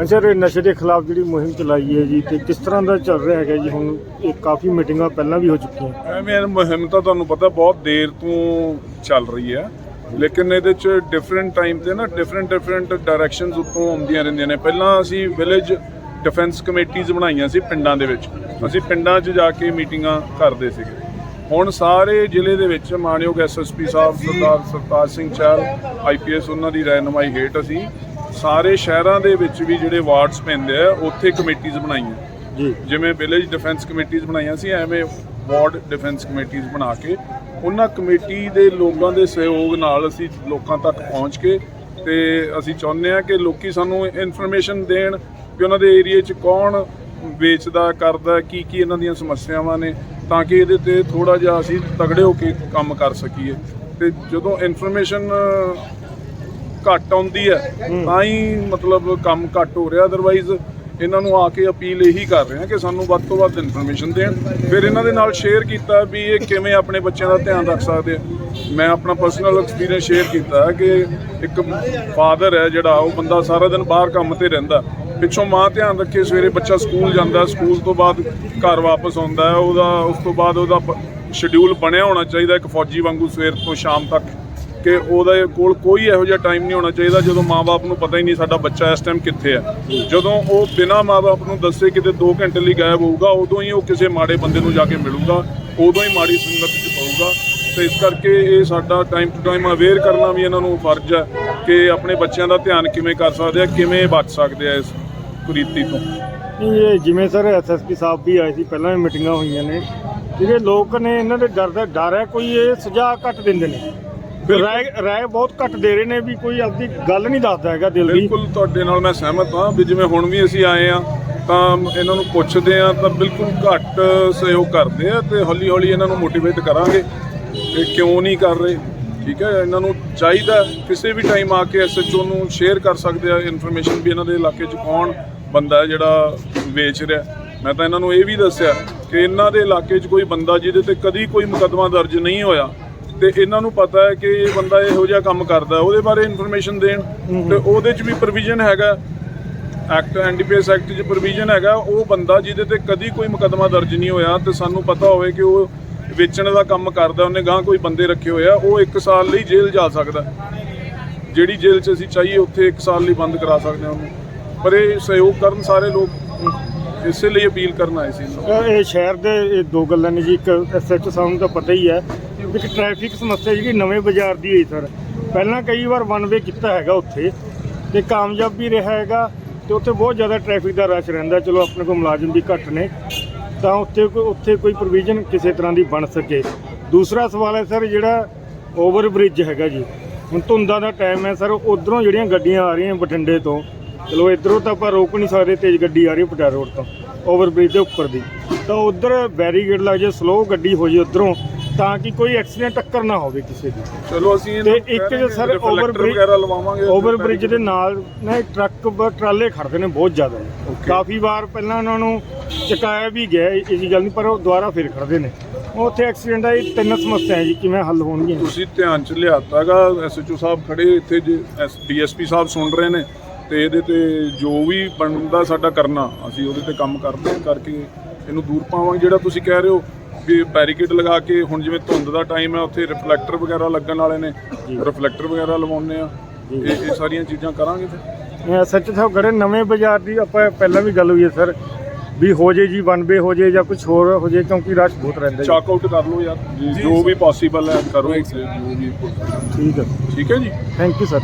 ਅੱਛਾ ਇਹ ਨਸ਼ੇ ਦੇ ਖਿਲਾਫ ਜਿਹੜੀ ਮੁਹਿੰਮ ਚਲਾਈ ਹੈ ਜੀ ਤੇ ਕਿਸ ਤਰ੍ਹਾਂ ਦਾ ਚੱਲ ਰਿਹਾ ਹੈਗਾ ਜੀ? ਹੁਣ ਇਹ ਕਾਫੀ ਮੀਟਿੰਗਾਂ ਪਹਿਲਾਂ ਵੀ ਹੋ ਚੁੱਕੀਆਂ। ਐਵੇਂ ਇਹ ਮੁਹਿੰਮ ਤਾਂ ਤੁਹਾਨੂੰ ਪਤਾ ਬਹੁਤ ਦੇਰ ਤੋਂ ਚੱਲ ਰਹੀ ਹੈ, ਲੇਕਿਨ ਇਹਦੇ ਚ ਡਿਫਰੈਂਟ ਟਾਈਮ ਤੇ ਨਾ ਡਿਫਰੈਂਟ ਡਿਫਰੈਂਟ ਡਾਇਰੈਕਸ਼ਨਸ ਉੱਤੋਂ ਆਉਂਦੀਆਂ ਰਹਿੰਦੀਆਂ ਨੇ। ਪਹਿਲਾਂ ਅਸੀਂ ਵਿਲੇਜ ਡਿਫੈਂਸ ਕਮੇਟੀਆਂ ਬਣਾਈਆਂ ਸੀ ਪਿੰਡਾਂ ਦੇ ਵਿੱਚ। ਅਸੀਂ ਪਿੰਡਾਂ 'ਚ ਜਾ ਕੇ ਮੀਟਿੰਗਾਂ ਕਰਦੇ ਸੀਗੇ। ਹੁਣ ਸਾਰੇ ਜ਼ਿਲ੍ਹੇ ਦੇ ਵਿੱਚ ਮਾਨਯੋਗ ਐਸਐਸਪੀ ਸਾਹਿਬ, ਸਰਦਾਰ ਸਰਤਾਜ ਸਿੰਘ ਚਹਿਲ ਆਈਪੀਐਸ ਉਹਨਾਂ ਦੀ ਰਹਿਨਮਾਈ ਹੇਠ ਅਸੀਂ ਸਾਰੇ ਸ਼ਹਿਰਾਂ ਦੇ ਵਿੱਚ ਵੀ ਜਿਹੜੇ ਵਾਰਡਸ ਪੈਂਦੇ ਆ ਉੱਥੇ ਕਮੇਟੀਆਂ ਬਣਾਈਆਂ। ਜੀ। ਜਿਵੇਂ ਵਿਲੇਜ ਡਿਫੈਂਸ ਕਮੇਟੀਆਂ ਬਣਾਈਆਂ ਸੀ ਐਵੇਂ ਵਾਰਡ ਡਿਫੈਂਸ ਕਮੇਟੀਆਂ ਬਣਾ ਕੇ ਉਹਨਾਂ ਕਮੇਟੀ ਦੇ ਲੋਕਾਂ ਦੇ ਸਹਿਯੋਗ ਨਾਲ ਅਸੀਂ ਲੋਕਾਂ ਤੱਕ ਪਹੁੰਚ ਕੇ ਤੇ ਅਸੀਂ ਚਾਹੁੰਦੇ ਹਾਂ ਕਿ ਲੋਕੀ ਸਾਨੂੰ ਇਨਫੋਰਮੇਸ਼ਨ ਦੇਣ ਕਿ ਉਹਨਾਂ ਦੇ ਏਰੀਆ 'ਚ ਕੌਣ ਵੇਚਦਾ ਕਰਦਾ ਕੀ ਕੀ ਇਹਨਾਂ ਦੀਆਂ ਸਮੱਸਿਆਵਾਂ ਨੇ ਤਾਂ ਕਿ ਇਹਦੇ ਤੇ ਥੋੜਾ ਜਿਹਾ ਅਸੀਂ ਤਗੜੇ ਹੋ ਕੇ ਕੰਮ ਕਰ ਸਕੀਏ। ਤੇ ਜਦੋਂ ਇਨਫੋਰਮੇਸ਼ਨ ਘੱਟ ਆਉਂਦੀ ਹੈ ਤਾਂ ਹੀ ਮਤਲਬ ਕੰਮ ਘੱਟ ਹੋ ਰਿਹਾ। ਅਦਰਵਾਈਜ਼ ਇਹਨਾਂ ਨੂੰ ਆ ਕੇ ਅਪੀਲ ਇਹੀ ਕਰ ਰਹੇ ਹਾਂ ਕਿ ਸਾਨੂੰ ਵੱਧ ਤੋਂ ਵੱਧ ਇਨਫੋਰਮੇਸ਼ਨ ਦੇਣ। ਫਿਰ ਇਹਨਾਂ ਦੇ ਨਾਲ ਸ਼ੇਅਰ ਕੀਤਾ ਵੀ ਇਹ ਕਿਵੇਂ ਆਪਣੇ ਬੱਚਿਆਂ ਦਾ ਧਿਆਨ ਰੱਖ ਸਕਦੇ ਆ। ਮੈਂ ਆਪਣਾ ਪਰਸਨਲ ਐਕਸਪੀਰੀਅੰਸ ਸ਼ੇਅਰ ਕੀਤਾ ਕਿ ਇੱਕ ਫਾਦਰ ਹੈ ਜਿਹੜਾ ਉਹ ਬੰਦਾ ਸਾਰਾ ਦਿਨ ਬਾਹਰ ਕੰਮ ਤੇ ਰਹਿੰਦਾ। ਪਿੱਛੋਂ ਮਾਂ ਧਿਆਨ ਰੱਖੇ ਸਵੇਰੇ ਬੱਚਾ ਸਕੂਲ ਜਾਂਦਾ ਸਕੂਲ ਤੋਂ ਬਾਅਦ ਘਰ ਵਾਪਸ ਆਉਂਦਾ ਉਹਦਾ ਉਸ ਤੋਂ ਬਾਅਦ ਉਹਦਾ ਸ਼ਡਿਊਲ ਬਣਿਆ ਹੋਣਾ ਚਾਹੀਦਾ ਇੱਕ ਫੌਜੀ ਵਾਂਗੂ ਸਵੇਰ ਤੋਂ ਸ਼ਾਮ ਤੱਕ। ਕਿ ਉਹਦੇ ਕੋਲ ਕੋਈ ਇਹੋ ਜਿਹਾ ਟਾਈਮ ਨਹੀਂ ਹੋਣਾ ਚਾਹੀਦਾ ਜਦੋਂ ਮਾਪੇ ਨੂੰ ਪਤਾ ਹੀ ਨਹੀਂ ਸਾਡਾ ਬੱਚਾ ਇਸ ਟਾਈਮ ਕਿੱਥੇ ਹੈ ਜਦੋਂ ਉਹ ਬਿਨਾਂ ਮਾਪੇ ਨੂੰ ਦੱਸੇ ਕਿਤੇ 2 ਘੰਟੇ ਲਈ ਗਾਇਬ ਹੋਊਗਾ ਉਦੋਂ ਹੀ ਉਹ ਕਿਸੇ ਮਾੜੇ ਬੰਦੇ ਨੂੰ ਜਾ ਕੇ ਮਿਲੂਗਾ ਉਦੋਂ ਹੀ ਮਾੜੀ ਸੰਗਤ 'ਚ ਪਊਗਾ। ਤੇ ਇਸ ਕਰਕੇ ਇਹ ਸਾਡਾ ਟਾਈਮ ਟੂ ਟਾਈਮ ਅਵੇਅਰ ਕਰਨਾ ਵੀ ਇਹਨਾਂ ਨੂੰ ਫਰਜ਼ ਹੈ ਕਿ ਆਪਣੇ ਬੱਚਿਆਂ ਦਾ ਧਿਆਨ ਕਿਵੇਂ ਕਰ ਸਕਦੇ ਆ ਕਿਵੇਂ ਬਚ ਸਕਦੇ ਆ ਇਸ ਕੁਰੀਤੀ ਤੋਂ। ਨਹੀਂ, ਇਹ ਜਿਵੇਂ ਸਰ ਐਸਐਸਪੀ ਸਾਹਿਬ ਵੀ ਆਏ ਸੀ ਪਹਿਲਾਂ ਵੀ ਮੀਟਿੰਗਾਂ ਹੋਈਆਂ ਨੇ ਜਿਹੜੇ ਲੋਕ ਨੇ ਇਹਨਾਂ ਦੇ ਡਰ ਦਾ ਡਰ ਹੈ ਕੋਈ ਇਹ ਸੁਝਾਅ ਘੱਟ ਦਿੰਦੇ ਨੇ। ਰਾਏ ਰਾਏ ਬਹੁਤ ਘੱਟ ਦੇ ਰਹੇ ਨੇ ਵੀ ਕੋਈ ਆਪਦੀ ਗੱਲ ਨਹੀਂ ਦੱਸਦਾ ਹੈਗਾ ਦਿਲ ਦੀ। ਬਿਲਕੁਲ ਤੁਹਾਡੇ ਨਾਲ ਮੈਂ ਸਹਿਮਤ ਹਾਂ ਵੀ ਜਿਵੇਂ ਹੁਣ ਵੀ ਅਸੀਂ ਆਏ ਆ ਤਾਂ ਇਹਨਾਂ ਨੂੰ ਪੁੱਛਦੇ ਆ ਤਾਂ ਬਿਲਕੁਲ ਘੱਟ ਸਹਿਯੋਗ ਕਰਦੇ ਆ ਤੇ ਹੌਲੀ ਹੌਲੀ ਇਹਨਾਂ ਨੂੰ ਮੋਟੀਵੇਟ ਕਰਾਂਗੇ ਕਿ ਕਿਉਂ ਨਹੀਂ ਕਰ ਰਹੇ। ਠੀਕ ਹੈ, ਇਹਨਾਂ ਨੂੰ ਚਾਹੀਦਾ ਕਿਸੇ ਵੀ ਟਾਈਮ ਆ ਕੇ ਐਸਐਚਓ ਨੂੰ ਸ਼ੇਅਰ ਕਰ ਸਕਦੇ ਆ ਇਨਫੋਰਮੇਸ਼ਨ ਵੀ ਇਹਨਾਂ ਦੇ ਇਲਾਕੇ 'ਚ ਕੌਣ ਬੰਦਾ ਹੈ ਜਿਹੜਾ ਵੇਚ ਰਿਹਾ ਮੈਂ ਤਾਂ ਇਹਨਾਂ ਨੂੰ ਇਹ ਵੀ ਦੱਸਿਆ ਕਿ ਇਹਨਾਂ ਦੇ ਇਲਾਕੇ 'ਚ ਕੋਈ ਬੰਦਾ ਜਿਹਦੇ ਤੇ ਕਦੀ ਕੋਈ ਮੁਕੱਦਮਾ ਦਰਜ ਨਹੀਂ ਹੋਇਆ ਤੇ ਇਹਨਾਂ ਨੂੰ ਪਤਾ ਹੈ ਕਿ ਇਹ ਬੰਦਾ ਇਹੋ ਜਿਹਾ ਕੰਮ ਕਰਦਾ ਉਹਦੇ ਬਾਰੇ ਇਨਫੋਰਮੇਸ਼ਨ ਦੇਣ। ਤੇ ਉਹਦੇ 'ਚ ਵੀ ਪ੍ਰੋਵੀਜ਼ਨ ਹੈਗਾ। ਐਕਟ ਐਨਡੀਪੀਐਸ ਐਕਟ 'ਚ ਪ੍ਰੋਵੀਜ਼ਨ ਹੈਗਾ। ਉਹ ਬੰਦਾ ਜਿਹਦੇ ਤੇ ਕਦੀ ਕੋਈ ਮੁਕੱਦਮਾ ਦਰਜ ਨਹੀਂ ਹੋਇਆ ਤੇ ਸਾਨੂੰ ਪਤਾ ਹੋਵੇ ਕਿ ਉਹ ਵੇਚਣ ਦਾ ਕੰਮ ਕਰਦਾ ਉਹਨੇ ਗਾਂ ਕੋਈ ਬੰਦੇ ਰੱਖੇ ਹੋਏ ਆ ਉਹ 1 ਸਾਲ ਲਈ ਜੇਲ੍ਹ ਜਾ ਸਕਦਾ। ਜਿਹੜੀ ਜੇਲ੍ਹ 'ਚ ਅਸੀਂ ਚਾਹੀਏ ਉੱਥੇ 1 ਸਾਲ ਲਈ ਬੰਦ ਕਰਾ ਸਕਦੇ ਹਾਂ ਉਹਨੂੰ। ਪਰ ਇਹ ਸਹਿਯੋਗ ਕਰਨ ਸਾਰੇ ਲੋਕ ਇਸੇ ਲਈ ਅਪੀਲ ਕਰਨ ਆਏ ਸੀ ਇਹ ਸ਼ਹਿਰ ਦੇ ਇਹ ਦੋ ਗੱਲਾਂ ਨੇ ਜੀ ਇੱਕ ਐਸਐਚ ਸਾਨੂੰ ਤਾਂ ਪਤਾ ਹੀ ਹੈ ਵਿੱਚ ਟ੍ਰੈਫਿਕ ਸਮੱਸਿਆ ਜਿਹੜੀ ਨਵੇਂ ਬਾਜ਼ਾਰ ਦੀ ਹੋਈ ਸਰ। ਪਹਿਲਾਂ ਕਈ ਵਾਰ ਵਨ ਵੇ ਕੀਤਾ ਹੈਗਾ ਉੱਥੇ ਤੇ ਕਾਮਯਾਬ ਵੀ ਰਿਹਾ ਹੈਗਾ ਤੇ ਉੱਥੇ ਬਹੁਤ ਜ਼ਿਆਦਾ ਟ੍ਰੈਫਿਕ ਦਾ ਰਸ਼ ਰਹਿੰਦਾ, ਚਲੋ ਆਪਣੇ ਕੋਲ ਮੁਲਾਜ਼ਮ ਵੀ ਘੱਟ ਨੇ, ਤਾਂ ਉੱਥੇ ਕੋਈ ਉੱਥੇ ਕੋਈ ਪ੍ਰੋਵੀਜ਼ਨ ਕਿਸੇ ਤਰ੍ਹਾਂ ਦੀ ਬਣ ਸਕੇ। ਦੂਸਰਾ ਸਵਾਲ ਹੈ ਸਰ ਜਿਹੜਾ ਓਵਰ ਬ੍ਰਿਜ ਹੈਗਾ ਜੀ, ਹੁਣ ਧੁੰਦਾਂ ਦਾ ਟਾਈਮ ਹੈ ਸਰ, ਉਧਰੋਂ ਜਿਹੜੀਆਂ ਗੱਡੀਆਂ ਆ ਰਹੀਆਂ ਬਠਿੰਡੇ ਤੋਂ, ਚਲੋ ਇਧਰੋਂ ਤਾਂ ਆਪਾਂ ਰੋਕ ਨਹੀਂ ਸਕਦੇ, ਤੇਜ਼ ਗੱਡੀ ਆ ਰਹੀ ਪਟਿਆਲਾ ਰੋਡ ਤੋਂ ਓਵਰ ਬ੍ਰਿਜ ਦੇ ਉੱਪਰ ਦੀ। ਤਾਂ ਉਧਰ ਬੈਰੀਗੇਡ ਲੱਗ ਜਾਏ ਸਲੋ ਗੱਡੀ ਹੋ ਜਾਏ ਉਧਰੋਂ ਤਾਂ ਕਿ ਕੋਈ ਐਕਸੀਡੈਂਟ ਟੱਕਰ ਨਾ ਹੋਵੇ ਕਿਸੇ ਦੀ। ਚਲੋ ਅਸੀਂ ਤੇ ਇੱਕ ਜੋ ਸਰ ਓਵਰ ਬ੍ਰਿਜ ਵਗੈਰਾ ਲਵਾਵਾਂਗੇ ਓਵਰ ਬ੍ਰਿਜ ਦੇ ਨਾਲ ਨਾ ਇਹ ਟਰੱਕ ਟਰਾਲੇ ਖੜਦੇ ਨੇ ਬਹੁਤ ਜ਼ਿਆਦਾ। ਕਾਫੀ ਵਾਰ ਪਹਿਲਾਂ ਉਹਨਾਂ ਨੂੰ ਚੁਕਾਇਆ ਵੀ ਗਿਆ ਇਹ ਜੀ ਗੱਲ ਨਹੀਂ ਪਰ ਉਹ ਦੁਬਾਰਾ ਫਿਰ ਖੜਦੇ ਨੇ। ਉੱਥੇ ਐਕਸੀਡੈਂਟ ਆਈ ਤਿੰਨ ਸਮੱਸਿਆ ਹੈ ਜੀ ਕਿਵੇਂ ਹੱਲ ਹੋਣਗੀਆਂ? ਤੁਸੀਂ ਧਿਆਨ ਚ ਲਿਆਤਾਗਾ ਐਸਐਚਓ ਸਾਹਿਬ ਖੜੇ ਇੱਥੇ ਜੇ ਡੀਐਸਪੀ ਸਾਹਿਬ ਸੁਣ ਰਹੇ ਨੇ ਤੇ ਇਹਦੇ ਤੇ ਜੋ ਵੀ ਬਣਦਾ ਸਾਡਾ ਕਰਨਾ ਅਸੀਂ ਉਹਦੇ ਤੇ ਕੰਮ ਕਰਦੇ ਹਾਂ ਕਰਕੇ ਇਹਨੂੰ ਦੂਰ ਪਾਵਾਂਗੇ। ਜਿਹੜਾ ਤੁਸੀਂ ਕਹਿ ਰਹੇ ਹੋ ਵੀ ਬੈਰੀਕੇਡ ਲਗਾ ਕੇ ਹੁਣ ਜਿਵੇਂ ਧੁੰਦ ਦਾ ਟਾਈਮ ਹੈ ਉੱਥੇ ਰਿਫਲੈਕਟਰ ਵਗੈਰਾ ਲੱਗਣ ਵਾਲੇ ਨੇ ਰਿਫਲੈਕਟਰ ਵਗੈਰਾ ਲਵਾਉਂਦੇ ਆ ਇਹ ਇਹ ਸਾਰੀਆਂ ਚੀਜ਼ਾਂ ਕਰਾਂਗੇ ਫਿਰ। ਸੱਚ ਸਾਹਿਬ ਖੜੇ ਨਵੇਂ ਬਾਜ਼ਾਰ ਦੀ ਆਪਾਂ ਪਹਿਲਾਂ ਵੀ ਗੱਲ ਹੋਈ ਹੈ ਸਰ ਵੀ ਹੋ ਜੇ ਜੀ ਵਨ ਵੇ ਹੋ ਜੇ ਜਾਂ ਕੁਝ ਹੋਰ ਹੋ ਜੇ ਕਿਉਂਕਿ ਰਸ਼ ਬਹੁਤ ਰਹਿੰਦਾ ਜੀ ਚਾਕ ਆਊਟ ਕਰ ਲਓ ਯਾਰ। ਜੋ ਵੀ ਪੋਸੀਬਲ ਹੈ ਕਰੋ। ਜੋ ਵੀ ਠੀਕ ਹੈ। ਠੀਕ ਹੈ। ਜੀ। Thank you sir